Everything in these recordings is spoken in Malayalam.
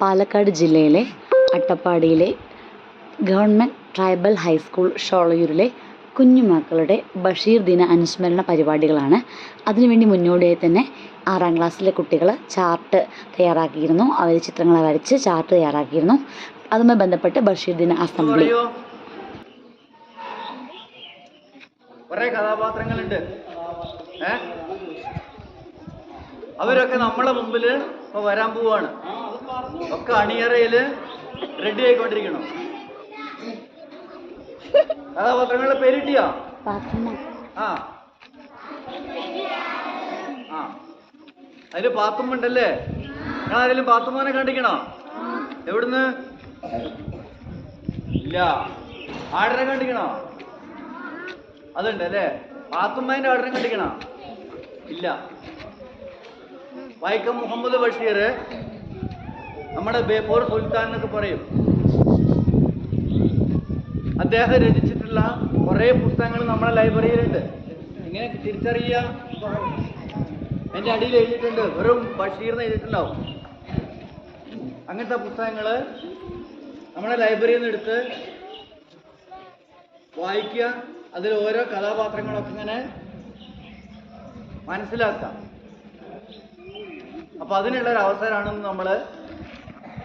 പാലക്കാട് ജില്ലയിലെ അട്ടപ്പാടിയിലെ ഗവൺമെന്റ് ട്രൈബൽ ഹൈസ്കൂൾ ഷോളയൂരിലെ കുഞ്ഞുമക്കളുടെ ബഷീർ ദിന അനുസ്മരണ പരിപാടികളാണ്. അതിനുവേണ്ടി മുന്നോടിയായി തന്നെ ആറാം ക്ലാസ്സിലെ കുട്ടികൾ ചാർട്ട് തയ്യാറാക്കിയിരുന്നു. അവർ ചിത്രങ്ങൾ വരച്ച് ചാർട്ട് തയ്യാറാക്കിയിരുന്നു. അതുമായി ബന്ധപ്പെട്ട് ബഷീർ ദിന അസംബ്ലി. കുറേ കഥാപാത്രങ്ങളുണ്ട്. അവരൊക്കെ നമ്മളെ മുമ്പിൽ വരാൻ പോവാണ്. ഒക്കെ അണിയറയിൽ റെഡി ആയിക്കൊണ്ടിരിക്കണം കഥാപാത്രങ്ങളുടെ പേരിട്ടിയോ ആ. ആ. അതിൽ പാത്തുമ്മണ്ടല്ലേ ഞാൻ ആരെങ്കിലും പാത്തുമ്മനെ കണ്ടിക്കണോ? എവിടുന്ന്? ഇല്ല. ആടനെ കണ്ടിക്കണോ? അതുണ്ട് അല്ലേ പാത്തുമ്മേന്റെ ആടനെ കണ്ടിക്കണോ? ഇല്ല. വൈക്കം മുഹമ്മദ് ബഷീർ നമ്മുടെ ബേപ്പൂർ സുൽത്താൻ എന്നൊക്കെ പറയും. അദ്ദേഹം രചിച്ചിട്ടുള്ള കുറേ പുസ്തകങ്ങൾ നമ്മുടെ ലൈബ്രറിയിലുണ്ട്. ഇങ്ങനെ തിരിച്ചറിയുക? എന്റെ അടിയിൽ എഴുതിയിട്ടുണ്ട്. വെറും ബഷീർന്ന് എഴുതിയിട്ടുണ്ടാവും. അങ്ങനത്തെ പുസ്തകങ്ങൾ നമ്മുടെ ലൈബ്രറിയിൽ നിന്ന് എടുത്ത് വായിക്കുക. അതിൽ ഓരോ കഥാപാത്രങ്ങളൊക്കെ ഇങ്ങനെ മനസ്സിലാക്കാം അപ്പൊ അതിനുള്ളൊരു അവസരമാണ് നമ്മൾ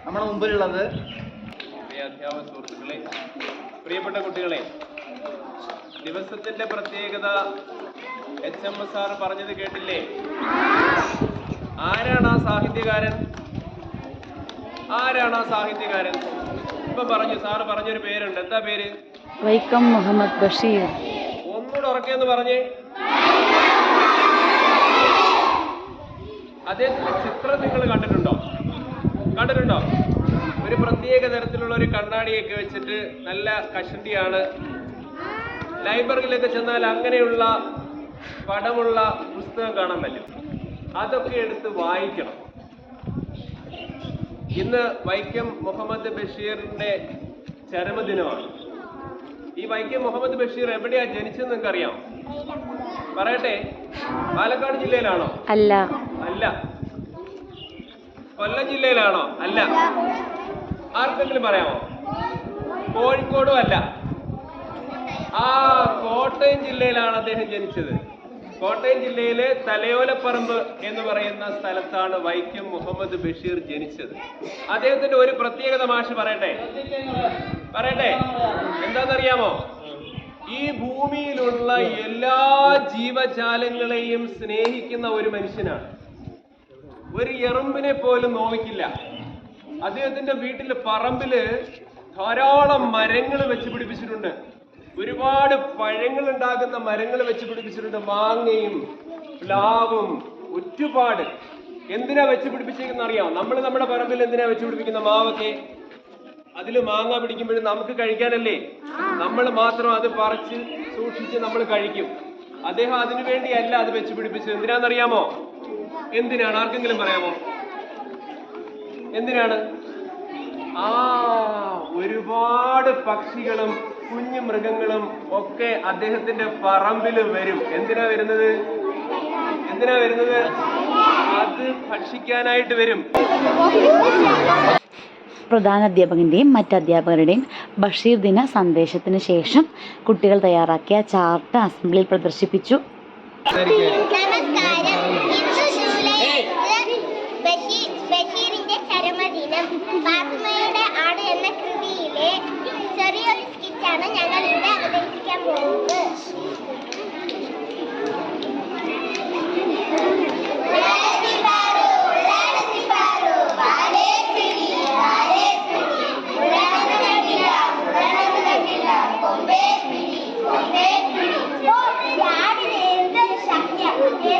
നമ്മുടെ മുമ്പിലുള്ളത് പ്രിയ അധ്യാപക സുഹൃത്തുക്കളെ പ്രിയപ്പെട്ട കുട്ടികളെ ദിവസത്തിന്റെ പ്രത്യേകത എച്ച് എം എസ് ആർ പറഞ്ഞത് കേട്ടില്ലേ? ആരാണ് ആ സാഹിത്യകാരൻ? ആരാണ് ആ സാഹിത്യകാരൻ? ഇപ്പൊ പറഞ്ഞു സാറ് പറഞ്ഞൊരു പേരുണ്ട്. എന്താ പേര്? വൈക്കം മുഹമ്മദ് ബഷീർ. ഒന്നുകൂടെ ഉറക്കെന്ന് പറഞ്ഞേ. അദ്ദേഹത്തിന്റെ ചിത്രം നിങ്ങൾ കണ്ടിട്ടുണ്ടോ? കണ്ടിട്ടുണ്ടോ? ഒരു പ്രത്യേക തരത്തിലുള്ള ഒരു കണ്ണാടിയൊക്കെ വെച്ചിട്ട് നല്ല കഷണ്ടിയാണ്. ലൈബ്രറിയിലൊക്കെ ചെന്നാൽ അങ്ങനെയുള്ള പടമുള്ള പുസ്തകം കാണാൻ പറ്റും. അതൊക്കെ എടുത്ത് വായിക്കണം. ഇന്ന് വൈക്കം മുഹമ്മദ് ബഷീറിന്റെ ചരമദിനമാണ് ഈ വൈക്കം മുഹമ്മദ് ബഷീർ എവിടെയാ ജനിച്ചത് നിങ്ങൾക്ക് അറിയാം പറയട്ടെ. പാലക്കാട് ജില്ലയിലാണോ? അല്ല. അല്ല. കൊല്ലം ജില്ലയിലാണോ? അല്ല. ആർക്കെങ്കിലും പറയാമോ? കോഴിക്കോടും അല്ല. ആ കോട്ടയം ജില്ലയിലാണ് അദ്ദേഹം ജനിച്ചത്. കോട്ടയം ജില്ലയിലെ തലയോലപ്പറമ്പ് എന്ന് പറയുന്ന സ്ഥലത്താണ് വൈക്കം മുഹമ്മദ് ബഷീർ ജനിച്ചത്. അദ്ദേഹത്തിന്റെ ഒരു പ്രത്യേകത മാഷ് പറയട്ടെ. പറയട്ടെ. എന്താണെന്നറിയാമോ? ഈ ഭൂമിയിലുള്ള എല്ലാ ജീവജാലങ്ങളെയും സ്നേഹിക്കുന്ന ഒരു മനുഷ്യനാണ്. ഒരു എറുമ്പിനെ പോലും നോവിക്കില്ല. അദ്ദേഹത്തിന്റെ വീട്ടിലെ പറമ്പിൽ ധാരാളം മരങ്ങൾ വെച്ച് പിടിപ്പിച്ചിട്ടുണ്ട്. ഒരുപാട് പഴങ്ങൾ ഉണ്ടാകുന്ന മരങ്ങൾ വെച്ച് പിടിപ്പിച്ചിട്ടുണ്ട്. മാങ്ങയും പ്ലാവും ഒരുപാട്. എന്തിനാ വെച്ച് പിടിപ്പിച്ചിരിക്കുന്ന അറിയാം നമ്മൾ നമ്മുടെ പറമ്പിൽ എന്തിനാ വെച്ച് പിടിപ്പിക്കുന്ന മാവൊക്കെ? അതിൽ മാങ്ങ പിടിക്കുമ്പോഴും നമുക്ക് കഴിക്കാനല്ലേ? നമ്മൾ മാത്രം അത് പറിച്ച് സൂക്ഷിച്ച് നമ്മൾ കഴിക്കും. അദ്ദേഹം അതിനു വേണ്ടിയല്ല അത് വെച്ച് പിടിപ്പിച്ചത്. എന്തിനാണെന്നറിയാമോ? എന്തിനാണ്? ആർക്കെങ്കിലും പറയാമോ? എന്തിനാണ്? ആ ഒരുപാട് പക്ഷികളും കുഞ്ഞു മൃഗങ്ങളും ഒക്കെ അദ്ദേഹത്തിന്റെ പറമ്പിൽ വരും. എന്തിനാ വരുന്നത്? എന്തിനാ വരുന്നത്? അത് ഭക്ഷിക്കാനായിട്ട് വരും. പ്രധാന അധ്യാപകന്റെയും മറ്റ് അധ്യാപകരുടെയും ബഷീർ ദിന സന്ദേശത്തിന് ശേഷം കുട്ടികൾ തയ്യാറാക്കിയ ചാർട്ട് അസംബ്ലിയിൽ പ്രദർശിപ്പിച്ചു നമസ്കാരം ഇന്ന് ജൂലൈ എട്ട് ബഷീർ ബഷീറിന്റെ ചരമദിനം. പാത്മയുടെ ആട് എന്ന കൃതിയിലെ ചെറിയൊരു സ്കിറ്റാണ് ഞങ്ങൾ ഇവിടെ അവതരിപ്പിക്കാൻ പോകുന്നത്. എന്തായാലും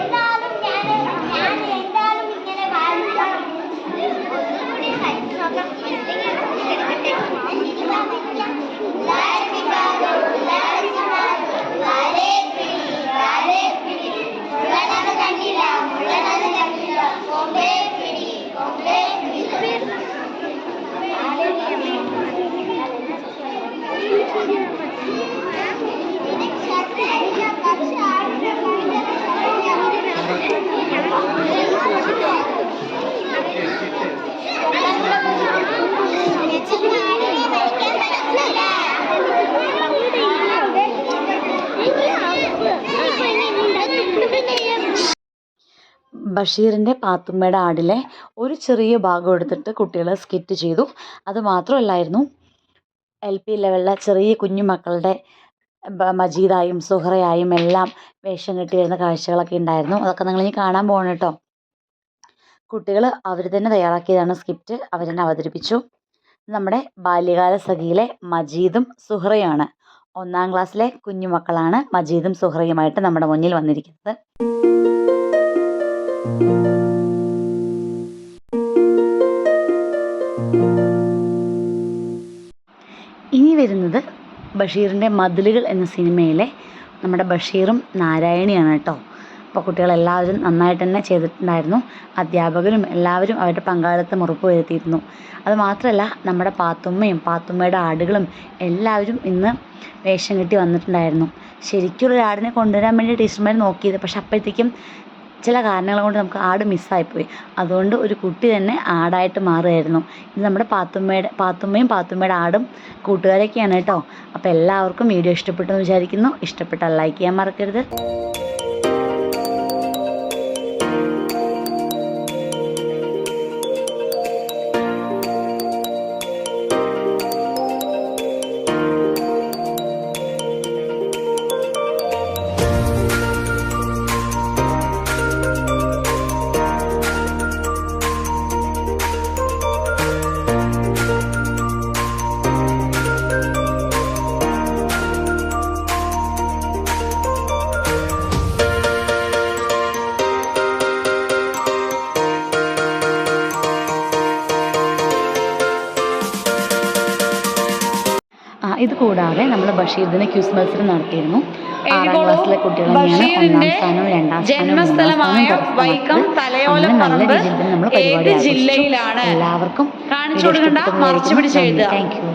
ബഷീറിന്റെ പാത്തുമ്മയുടെ ആടിലെ ഒരു ചെറിയ ഭാഗം എടുത്തിട്ട് കുട്ടികൾ സ്കിറ്റ് ചെയ്തു. അത് മാത്രമല്ലായിരുന്നു എൽ പി ലെവലിലെ ചെറിയ കുഞ്ഞു മക്കളുടെ മജീദായും സുഹറയായും എല്ലാം വേഷം കെട്ടി വരുന്ന കാഴ്ചകളൊക്കെ ഉണ്ടായിരുന്നു. അതൊക്കെ നിങ്ങൾ ഇനി കാണാൻ പോകണം കേട്ടോ കുട്ടികൾ അവർ തന്നെ തയ്യാറാക്കിയതാണ് സ്ക്രിപ്റ്റ് അവർ തന്നെ അവതരിപ്പിച്ചു. നമ്മുടെ ബാല്യകാല സഖിയിലെ മജീദും സുഹറയാണ് ഒന്നാം ക്ലാസ്സിലെ കുഞ്ഞുമക്കളാണ് മജീദും സുഹറയുമായിട്ട് നമ്മുടെ മുന്നിൽ വന്നിരിക്കുന്നത്. വരുന്നത് ബഷീറിന്റെ മതിലുകൾ എന്ന സിനിമയിലെ നമ്മുടെ ബഷീറും നാരായണിയാണ് കേട്ടോ. അപ്പോൾ കുട്ടികളെല്ലാവരും നന്നായിട്ട് തന്നെ ചെയ്തിട്ടുണ്ടായിരുന്നു. അധ്യാപകരും എല്ലാവരും അവരുടെ പങ്കാളിത്തം ഉറപ്പ് വരുത്തിയിരുന്നു. അതുമാത്രമല്ല നമ്മുടെ പാത്തുമ്മയും പാത്തുമ്മയുടെ ആടുകളും എല്ലാവരും ഇന്ന് വേഷം കെട്ടി വന്നിട്ടുണ്ടായിരുന്നു. ശരിക്കും ഒരു ആടിനെ കൊണ്ടുവരാൻ വേണ്ടി ടീച്ചർമാർ നോക്കിയത്. പക്ഷെ അപ്പോഴത്തേക്കും ചില കാരണങ്ങൾ കൊണ്ട് നമുക്ക് ആട് മിസ്സായിപ്പോയി അതുകൊണ്ട് ഒരു കുട്ടി തന്നെ ആടായിട്ട് മാറുമായിരുന്നു ഇത് നമ്മുടെ പാത്തുമ്മയുടെ പാത്തുമ്മയും പാത്തുമ്മയുടെ ആടും കൂട്ടുകാരൊക്കെയാണ് കേട്ടോ. അപ്പോൾ എല്ലാവർക്കും വീഡിയോ ഇഷ്ടപ്പെട്ടെന്ന് വിചാരിക്കുന്നു. ഇഷ്ടപ്പെട്ടാൽ ലൈക്ക് ചെയ്യാൻ മറക്കരുത്. ഇത് കൂടാതെ നമ്മൾ ബഷീർ ദിന ക്യൂസ് മത്സരം നടത്തിയിരുന്നു ആറാം ക്ലാസ്സിലെ കുട്ടികൾ ഒന്നാം ബഷീറിന്റെ സ്ഥാനവും രണ്ടാം സ്ഥാനവും മൂന്നാം ജന്മസ്ഥലമായ സ്ഥാനവും വൈക്കം കരസ്ഥമാക്കിയത്. തലയോലം നല്ല രീതിയിൽ നമ്മൾ പരിപാടി ജില്ലയിലാണ്? എല്ലാവർക്കും കാണിച്ചു കൊടുക്കണ്ട, മറിച്ചു പിടിച്ചു താങ്ക് യു